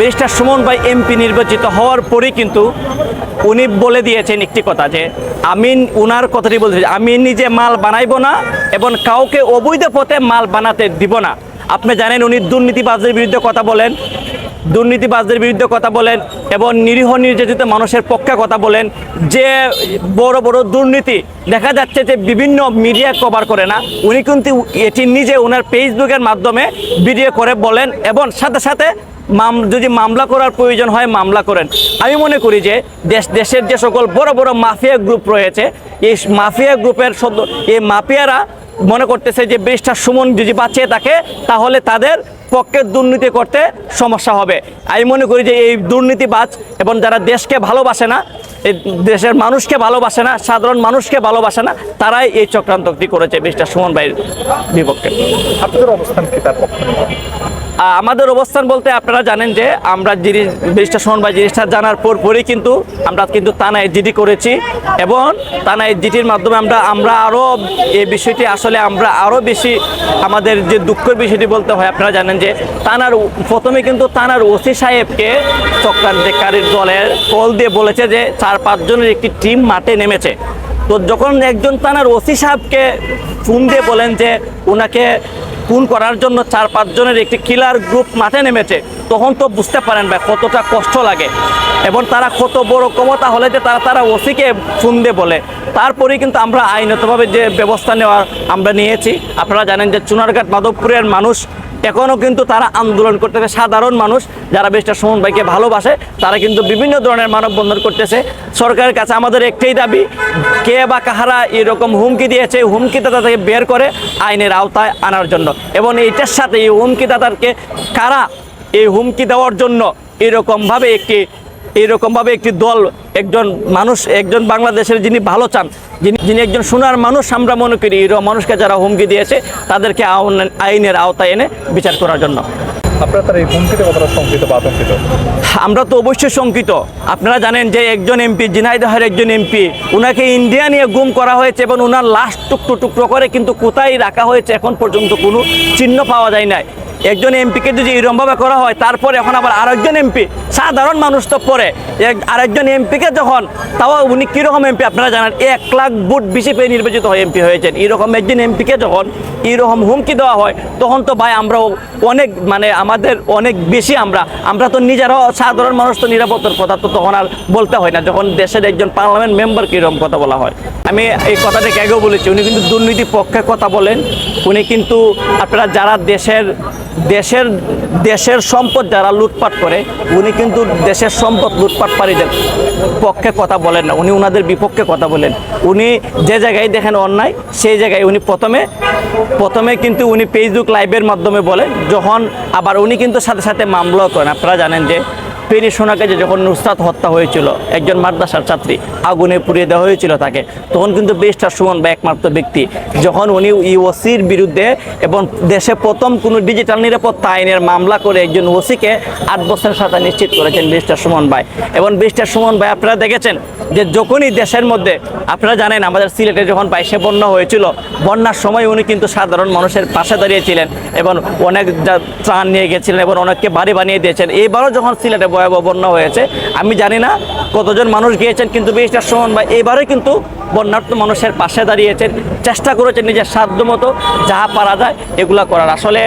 Barrister Suman ভাই MP নির্বাচিত হওয়ার পরেই কিন্তু উনি বলে দিয়েছেন একটি কথা যে আমি উনার কথাটি বলতে আমি নিজে মাল বানাইবো না এবং কাউকে অবৈধ পথে মাল বানাতে দিব না। আপনি জানেন উনি দুর্নীতিবাজদের বিরুদ্ধে কথা বলেন, দুর্নীতিবাজদের বিরুদ্ধে কথা বলেন এবং নিরীহ নির্যাতিত মানুষের পক্ষে কথা বলেন। যে বড় বড় দুর্নীতি দেখা যাচ্ছে যে বিভিন্ন মিডিয়া কভার করে না, উনি কিন্তু এটি নিজে ওনার ফেসবুকের মাধ্যমে ভিডিও করে বলেন এবং সাথে সাথে যদি মামলা করার প্রয়োজন হয়, মামলা করেন। আমি মনে করি যে দেশ দেশের যে সকল বড় বড় মাফিয়া গ্রুপ রয়েছে, এই মাফিয়া গ্রুপের সদ্য এই মাফিয়ারা মনে করতেছে যে ব্রিজটা সুমন যদি বাঁচিয়ে থাকে, তাহলে তাদের পক্ষে দুর্নীতি করতে সমস্যা হবে। আমি মনে করি যে এই দুর্নীতিবাজ এবং যারা দেশকে ভালোবাসে না, এই দেশের মানুষকে ভালোবাসে না, সাধারণ মানুষকে ভালোবাসে না, তারাই এই চক্রান্তটি করেছে ব্রিজটা সুমন ভাইয়ের বিপক্ষে। আপনাদের অবস্থান কি তার পক্ষে? আমাদের অবস্থান বলতে আপনারা জানেন যে আমরা জিনিস ব্রিজটা শোন বা জিনিসটা জানার পর পরই কিন্তু আমরা কিন্তু থানায় জিডি করেছি এবং থানায় জিডির মাধ্যমে আমরা আমরা আরও এই বিষয়টি আসলে আমরা আরও বেশি আমাদের যে দুঃখের বিষয়টি বলতে হয়, আপনারা জানেন যে থানার প্রথমে কিন্তু থানার ওসি সাহেবকে চক্রান্তকারীর দলের কল দিয়ে বলেছে যে চার পাঁচজনের একটি টিম মাঠে নেমেছে। তো যখন একজন থানার ওসি সাহেবকে ফোন দিয়ে বলেন যে ওনাকে খুন করার জন্য চার পাঁচজনের একটি কিলার গ্রুপ মাঠে নেমেছে। তখন তো বুঝতে পারেন ভাই কতটা কষ্ট লাগে। এবং তারা কত বড় ক্ষমতা হলে যে তারা তারা ওসিকে ফোন বলে। তারপরে কিন্তু আমরা আইনতভাবে যে ব্যবস্থা নেওয়ার আমরা নিয়েছি। আপনারা জানেন যে চুনারঘাট মাধবপুরের মানুষ এখনও কিন্তু তারা আন্দোলন করতেছে সাধারণ মানুষ যারা বেশটা সুমন ভাইকে ভালোবাসে, তারা কিন্তু বিভিন্ন ধরনের মানববন্ধন করতেছে। সরকারের কাছে আমাদের একটাই দাবি, কে বা কাহারা এরকম হুমকি দিয়েছে, হুমকিদাতা থেকে বের করে আইনের আওতায় আনার জন্য। এবং এইটার সাথে এই হুমকিদাতাকে কারা এই হুমকি দেওয়ার জন্য এরকমভাবে একটি এরকমভাবে একটি দল একজন মানুষ একজন বাংলাদেশের যিনি ভালো চান যিনি যিনি একজন সোনার মানুষ আমরা মনে করি এরকম মানুষকে যারা হুমকি দিয়েছে তাদেরকে আইনের আওতায় এনে বিচার করার জন্য। আমরা তো অবশ্যই শঙ্কিত। আপনারা জানেন যে একজন এমপি জিনাইদহের একজন এমপি ওনাকে ইন্ডিয়া নিয়ে গুম করা হয়েছে এবং ওনার লাশ টুকরো টুকরো করে কিন্তু কোথায় রাখা হয়েছে এখন পর্যন্ত কোনো চিহ্ন পাওয়া যায় নাই। একজন এমপিকে যদি এরমভাবে করা হয়, তারপরে এখন আবার আরেকজন এমপি, সাধারণ মানুষ তো পরে। আরেকজন এমপিকে যখন, তাও উনি কীরকম এমপি আপনারা জানেন? এক লাখ ভোট বেশি পেয়ে নির্বাচিত হয়ে এমপি হয়েছেন। এরকম একজন এমপিকে যখন এরকম হুমকি দেওয়া হয়, তখন তো ভাই আমরা অনেক মানে আমাদের অনেক বেশি আমরা। আমরা তো নিজেরাও সাধারণ মানুষ তো নিরাপত্তার কথা তো তখন আর বলতে হয় না, যখন দেশের একজন পার্লামেন্ট মেম্বারকে এরকম কথা বলা হয়। আমি এই কথাটাকে আগেও বলেছি, উনি কিন্তু দুর্নীতি পক্ষে কথা বলেন। উনি কিন্তু আপনারা যারা দেশের দেশের দেশের সম্পদ যারা লুটপাট করে, উনি কিন্তু দেশের সম্পদ লুটপাটকারীদের পক্ষে কথা বলেন না। উনি ওনাদের বিপক্ষে কথা বলেন। উনি যে জায়গায় দেখেন অন্যায়, সেই জায়গায় উনি প্রথমে প্রথমে কিন্তু উনি ফেসবুক লাইভের মাধ্যমে বলেন, যখন আবার উনি কিন্তু সাথে সাথে মামলাও করেন। আপনারা জানেন যে পেরি সোনাকে যে যখন নুসরাত হত্যা হয়েছিল, একজন মাদ্রাসার ছাত্রী আগুনে পুড়িয়ে দেওয়া হয়েছিল তাকে, তখন কিন্তু বেশটা সুমন বা একমাত্র ব্যক্তি। যখন উনি ইওসির বিরুদ্ধে এবং দেশে প্রথম কোনো ডিজিটাল নিরাপত্তা আইনের মামলা করে একজন ওসিকে আট বছরের সাথে নিশ্চিত করেছেন বেশটা সুমন ভাই। এবং বেশটা সুমন ভাই, আপনারা দেখেছেন যে যখনই দেশের মধ্যে, আপনারা জানেন আমাদের সিলেটে যখন বাইশে বন্যা হয়েছিল, বন্যার সময় উনি কিন্তু সাধারণ মানুষের পাশে দাঁড়িয়েছিলেন এবং অনেক ত্রাণ নিয়ে গেছিলেন এবং অনেককে বাড়ি বানিয়ে দিয়েছেন। এইবারও যখন সিলেটে ভয়াবহ বন্যা হয়েছে। আমি জানি না কতজন মানুষ গিয়েছেন, কিন্তু বেশটা সমান বা এবারে কিন্তু বন্যার্থ মানুষের পাশে দাঁড়িয়েছেন, চেষ্টা করেছেন নিজের সাধ্য মতো যা পারা যায় এগুলা করার। আসলে